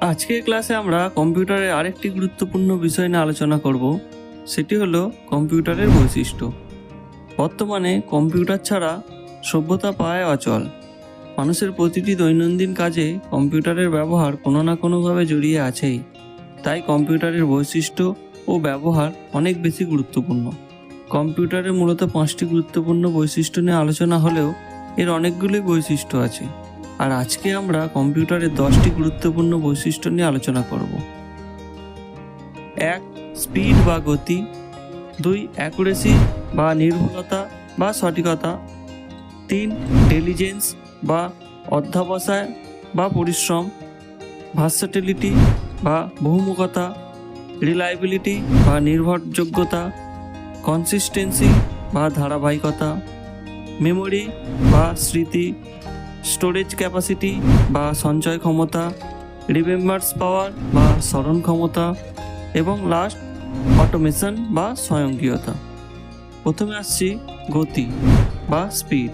আজকের ক্লাসে আমরা কম্পিউটারের আরেকটি গুরুত্বপূর্ণ বিষয় নিয়ে আলোচনা করব, সেটি হলো কম্পিউটারের বৈশিষ্ট্য। বর্তমানে কম্পিউটার ছাড়া সভ্যতা পায় অচল। মানুষের প্রতিটি দৈনন্দিন কাজে কম্পিউটারের ব্যবহার কোনো না কোনোভাবে জড়িয়ে আছেই। তাই কম্পিউটারের বৈশিষ্ট্য ও ব্যবহার অনেক বেশি গুরুত্বপূর্ণ। কম্পিউটারের মূলত পাঁচটি গুরুত্বপূর্ণ বৈশিষ্ট্য নিয়ে আলোচনা হলেও এর অনেকগুলোই বৈশিষ্ট্য আছে। আর আজকে আমরা কম্পিউটারের দশটি গুরুত্বপূর্ণ বৈশিষ্ট্য নিয়ে আলোচনা করব। এক, স্পিড বা গতি। দুই, অ্যাকুরেসি বা নির্ভুলতা বা সঠিকতা। তিন ইন্টেলিজেন্স বা অধ্যাবসায় বা পরিশ্রম। ভার্সাটিলিটি বা বহুমুখতা। রিলায়েবিলিটি বা নির্ভরযোগ্যতা। কনসিস্টেন্সি বা ধারাবাহিকতা। মেমোরি বা স্মৃতি। স্টোরেজ ক্যাপাসিটি বা সঞ্চয় ক্ষমতা রিমেম্বার্স পাওয়ার বা স্মরণ ক্ষমতা, এবং লাস্ট অটোমেশন বা স্বয়ংক্রিয়তা। প্রথমে আসছি গতি বা স্পিড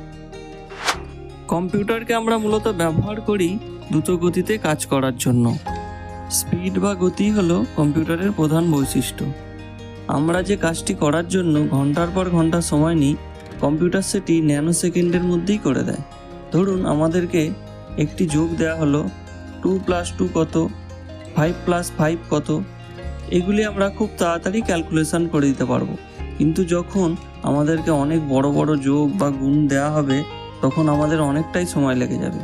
কম্পিউটারকে আমরা মূলত ব্যবহার করি দ্রুত গতিতে কাজ করার জন্য। স্পিড বা গতি হলো কম্পিউটারের প্রধান বৈশিষ্ট্য। আমরা যে কাজটি করার জন্য ঘণ্টার পর ঘণ্টা সময় নিই, কম্পিউটার সেটি ন্যানো সেকেন্ডের মধ্যেই করে দেয়। ধরুন আমাদেরকে একটি যোগ দেওয়া হলো টু প্লাস টু কত? ফাইভ প্লাস ফাইভ কত? এগুলি আমরা খুব তাড়াতাড়ি ক্যালকুলেশন করে দিতে পারব। কিন্তু যখন আমাদেরকে অনেক বড় বড় যোগ বা গুণ দেওয়া হবে, তখন আমাদের অনেকটাই সময় লেগে যাবে।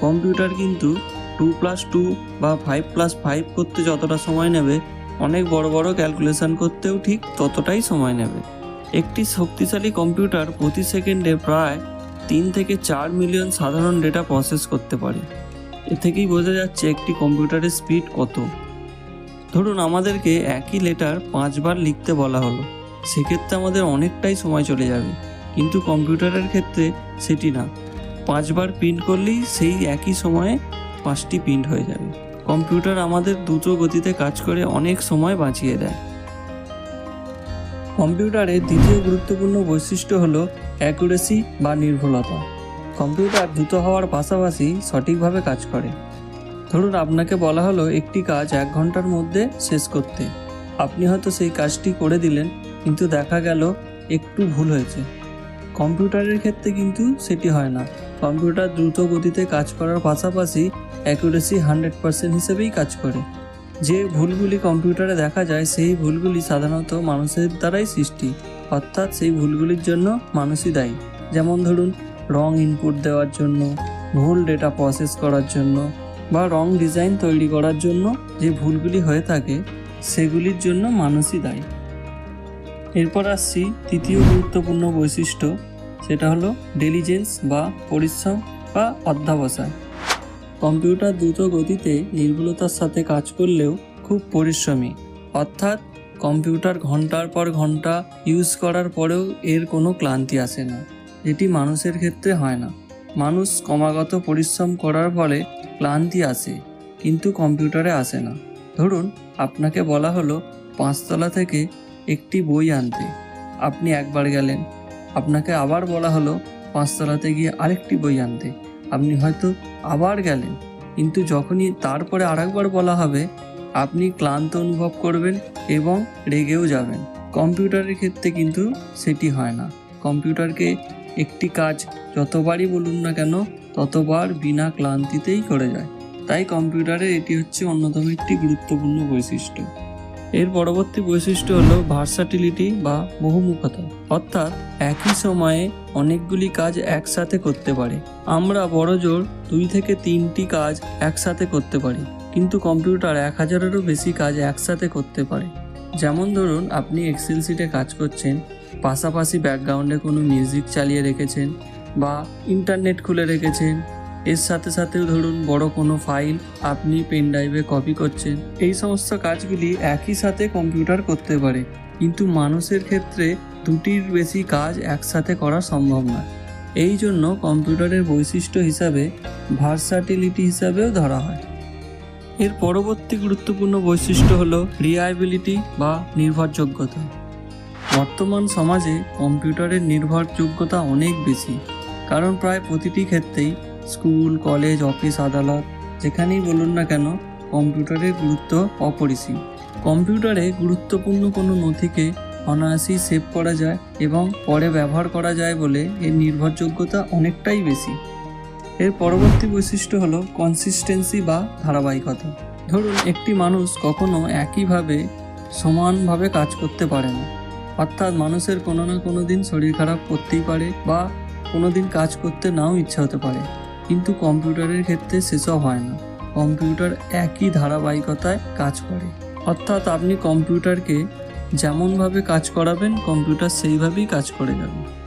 কম্পিউটার কিন্তু টু প্লাস টু বা ফাইভ প্লাস ফাইভ করতে যতটা সময় নেবে, অনেক বড় বড় ক্যালকুলেশন করতেও ঠিক ততটাই সময় নেবে। একটি শক্তিশালী কম্পিউটার প্রতি সেকেন্ডে প্রায় তিন থেকে চার মিলিয়ন সাধারণ ডেটা প্রসেস করতে পারে। এ থেকেই বোঝা যাচ্ছে একটি কম্পিউটারের স্পিড কত। ধরুন আমাদেরকে একই লেটার পাঁচবার লিখতে বলা হলো। সেক্ষেত্রে আমাদের অনেকটাই সময় চলে যাবে। কিন্তু কম্পিউটারের ক্ষেত্রে সেটি না। পাঁচবার প্রিন্ট করলেই সেই একই সময়ে পাঁচটি প্রিন্ট হয়ে যাবে। কম্পিউটার আমাদের দ্রুত গতিতে কাজ করে অনেক সময় বাঁচিয়ে দেয়। কম্পিউটারের দ্বিতীয় গুরুত্বপূর্ণ বৈশিষ্ট্য হলো অ্যাকুরেসি বা নির্ভুলতা। কম্পিউটার দ্রুত হওয়ার পাশাপাশি সঠিকভাবে কাজ করে। ধরুন আপনাকে বলা হলো একটি কাজ এক ঘণ্টার মধ্যে শেষ করতে। আপনি হয়তো সেই কাজটি করে দিলেন, কিন্তু দেখা গেল একটু ভুল হয়েছে। কম্পিউটারের ক্ষেত্রে কিন্তু সেটি হয় না। কম্পিউটার দ্রুত গতিতে কাজ করার পাশাপাশি অ্যাকুরেসি হান্ড্রেড পার্সেন্ট হিসেবেই কাজ করে। যে ভুলগুলি কম্পিউটারে দেখা যায়, সেই ভুলগুলি সাধারণত মানুষের দ্বারাই সৃষ্টি। অর্থাৎ সেই ভুলগুলির জন্য মানুষই দায়ী। যেমন ধরুন, রং ইনপুট দেওয়ার জন্য, ভুল ডেটা প্রসেস করার জন্য, বা রং ডিজাইন তৈরি করার জন্য যে ভুলগুলি হয়ে থাকে, সেগুলির জন্য মানুষই দায়ী। এরপর আসছি তৃতীয় গুরুত্বপূর্ণ বৈশিষ্ট্য, সেটা হলো ডেলিজেন্স বা পরিশ্রম বা অধ্যাবসায়। কম্পিউটার দ্রুত গতিতে নির্ভুলতার সাথে কাজ করলেও খুব পরিশ্রমী। অর্থাৎ কম্পিউটার ঘণ্টার পর ঘণ্টা ইউজ করার পরেও এর কোনো ক্লান্তি আসে না। এটি মানুষের ক্ষেত্রে হয় না। মানুষ ক্রমাগত পরিশ্রম করার ফলে ক্লান্তি আসে, কিন্তু কম্পিউটারে আসে না। ধরুন, আপনাকে বলা হলো, পাঁচতলা থেকে একটি বই আনতে। আপনি একবার গেলেন। আপনাকে আবার বলা হলো, পাঁচতলাতে গিয়ে আরেকটি বই আনতে। আপনি হয়তো আবার গেলেন। কিন্তু যখনই তারপরে আরেকবার বলা হবে, আপনি ক্লান্ত অনুভব করবেন এবং রেগেও যাবেন। কম্পিউটারের ক্ষেত্রে কিন্তু সেটি হয় না। কম্পিউটারকে একটি কাজ যতবারই বলুন না কেন, ততবার বিনা ক্লান্তিতেই করে যায়। তাই কম্পিউটারের এটি হচ্ছে অন্যতম একটি গুরুত্বপূর্ণ বৈশিষ্ট্য। এর পরবর্তী বৈশিষ্ট্য হলো ভার্সাটিলিটি বা বহুমুখতা। অর্থাৎ একই সময়ে অনেকগুলি কাজ একসাথে করতে পারে। আমরা বড় জোর দুই থেকে তিনটি কাজ একসাথে করতে পারি, কিন্তু কম্পিউটার এক হাজারেরও বেশি কাজ একসাথে করতে পারে। যেমন ধরুন, আপনি এক্সেল শিটে কাজ করছেন, পাশাপাশি ব্যাকগ্রাউন্ডে কোনো মিউজিক চালিয়ে রেখেছেন বা ইন্টারনেট খুলে রেখেছেন এর সাথে সাথেও ধরুন বড় কোনো ফাইল আপনি পেন ড্রাইভে কপি করছেন। এই সমস্ত কাজগুলি একই সাথে কম্পিউটার করতে পারে। কিন্তু মানুষের ক্ষেত্রে দুটির বেশি কাজ একসাথে করা সম্ভব না। এই জন্য কম্পিউটারের বৈশিষ্ট্য হিসাবে ভার্সাটিলিটি হিসাবেও ধরা হয়। এর পরবর্তী গুরুত্বপূর্ণ বৈশিষ্ট্য হল রিলায়েবিলিটি বা নির্ভরযোগ্যতা। বর্তমান সমাজে কম্পিউটারের নির্ভরযোগ্যতা অনেক বেশি। কারণ প্রায় প্রতিটি ক্ষেত্রেই স্কুল, কলেজ, অফিস, আদালত, যেখানেই বলুন না কেন, কম্পিউটারের গুরুত্ব অপরিসীম। কম্পিউটারে গুরুত্বপূর্ণ কোনো নথিকে অনায়াসেই সেভ করা যায় এবং পরে ব্যবহার করা যায় বলে এর নির্ভরযোগ্যতা অনেকটাই বেশি। এর পরবর্তী বৈশিষ্ট্য হলো কনসিস্টেন্সি বা ধারাবাহিকতা। ধরুন, একটি মানুষ কখনো একইভাবে সমানভাবে কাজ করতে পারে না। অর্থাৎ মানুষের কোনো না কোনো দিন শরীর খারাপ করতেই পারে বা কোনো দিন কাজ করতে নাও ইচ্ছা হতে পারে। কিন্তু কম্পিউটারের ক্ষেত্রে সেসব হয় না। কম্পিউটার একই ধারাবাহিকতায় কাজ করে। অর্থাৎ আপনি কম্পিউটারকে যেমনভাবে কাজ করাবেন, কম্পিউটার সেইভাবেই কাজ করে যাবে।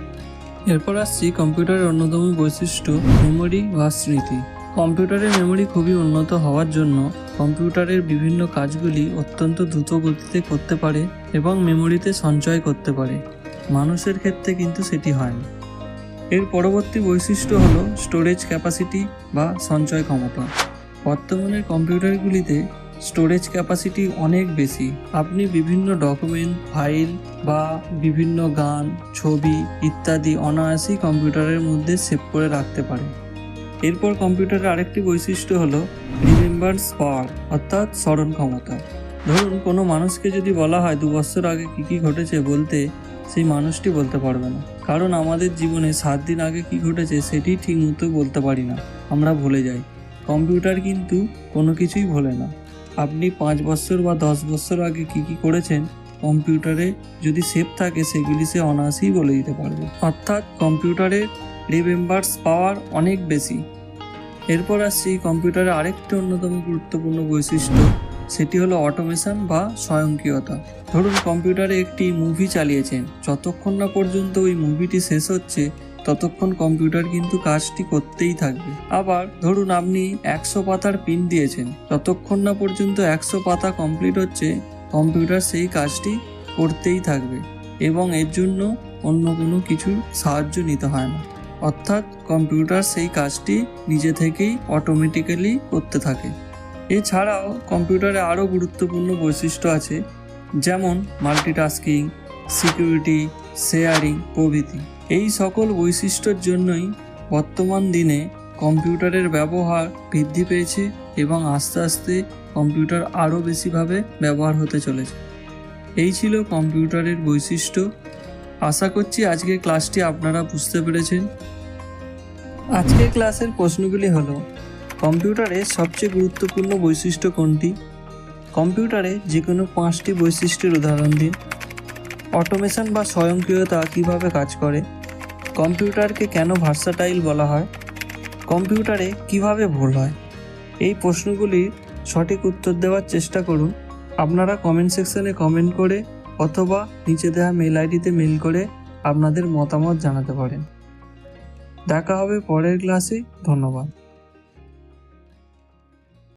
এরপর আসছি কম্পিউটারের অন্যতম বৈশিষ্ট্য মেমোরি বা স্মৃতি। কম্পিউটারের মেমোরি খুবই উন্নত হওয়ার জন্য কম্পিউটারের বিভিন্ন কাজগুলি অত্যন্ত দ্রুত গতিতে করতে পারে এবং মেমোরিতে সঞ্চয় করতে পারে। মানুষের ক্ষেত্রে কিন্তু সেটি হয় না। এর পরবর্তী বৈশিষ্ট্য হল স্টোরেজ ক্যাপাসিটি বা সঞ্চয় ক্ষমতা। বর্তমানের কম্পিউটারগুলিতে স্টোরেজ ক্যাপাসিটি অনেক বেশি। আপনি বিভিন্ন ডকুমেন্ট ফাইল বা বিভিন্ন গান, ছবি ইত্যাদি অনায়াসেই কম্পিউটারের মধ্যে সেভ করে রাখতে পারেন এরপর কম্পিউটারের আরেকটি বৈশিষ্ট্য হলো রিমেম্বার্স পাওয়ার অর্থাৎ স্মরণ ক্ষমতা। ধরুন, কোনো মানুষকে যদি বলা হয়, দু বছর আগে কী কী ঘটেছে? বলতে সেই মানুষটি বলতে পারবে না। কারণ আমাদের জীবনে সাত দিন আগে কি ঘটেছে সেটি ঠিক মতো বলতে পারি না। আমরা ভুলে যাই। কম্পিউটার কিন্তু কোনো কিছুই ভোলে না। আপনি পাঁচ বছর বা দশ বছর আগে কি কি করেছেন? কম্পিউটারে যদি সেভ থাকে, সেগুলি সে অনায়াসেই বলে দিতে পারবে। অর্থাৎ কম্পিউটারের রিমেম্বার্স পাওয়ার অনেক বেশি। এরপর আসছি কম্পিউটারের আরেকটি অন্যতম গুরুত্বপূর্ণ বৈশিষ্ট্য সেটি হলো অটোমেশন বা স্বয়ংক্রিয়তা। ধরুন কম্পিউটারে একটি মুভি চালিয়েছেন যতক্ষণ না পর্যন্ত ওই মুভিটি শেষ হচ্ছে, ততক্ষণ কম্পিউটার কিন্তু কাজটি করতেই থাকবে। আবার ধরুন আপনি একশো পাতার পিন দিয়েছেন, যতক্ষণ না পর্যন্ত একশো পাতা কমপ্লিট হচ্ছে, কম্পিউটার সেই কাজটি করতেই থাকবে এবং এর জন্য অন্য কোনো কিছু সাহায্য নিতে হয় না। অর্থাৎ কম্পিউটার সেই কাজটি নিজে থেকেই অটোমেটিক্যালি করতে থাকে। এছাড়াও কম্পিউটারে আরও গুরুত্বপূর্ণ বৈশিষ্ট্য আছে, যেমন মাল্টিটাস্কিং সিকিউরিটি শেয়ারিং প্রভৃতি। এই সকল বৈশিষ্ট্যের জন্যই বর্তমান দিনে কম্পিউটারের ব্যবহার বৃদ্ধি পেয়েছে এবং আস্তে আস্তে কম্পিউটার আরও বেশিভাবে ব্যবহার হতে চলেছে। এই ছিল কম্পিউটারের বৈশিষ্ট্য। আশা করছি আজকের ক্লাসটি আপনারা বুঝতে পেরেছেন। আজকের ক্লাসের প্রশ্নগুলি হলো কম্পিউটারের সবচেয়ে গুরুত্বপূর্ণ বৈশিষ্ট্য কোনটি? কম্পিউটারে যে কোনো পাঁচটি বৈশিষ্ট্যের উদাহরণ দিন। অটোমেশন বা স্বয়ংক্রিয়তা কীভাবে কাজ করে? কম্পিউটারকে কেন ভার্সাটাইল বলা হয়? কম্পিউটারে কীভাবে ভুল হয়? এই প্রশ্নগুলির সঠিক উত্তর দেওয়ার চেষ্টা করুন। আপনারা কমেন্ট সেকশনে কমেন্ট করে অথবা নিচে দেওয়া মেল আইডিতে মেল করে আপনাদের মতামত জানাতে পারেন। দেখা হবে পরের ক্লাসে ধন্যবাদ।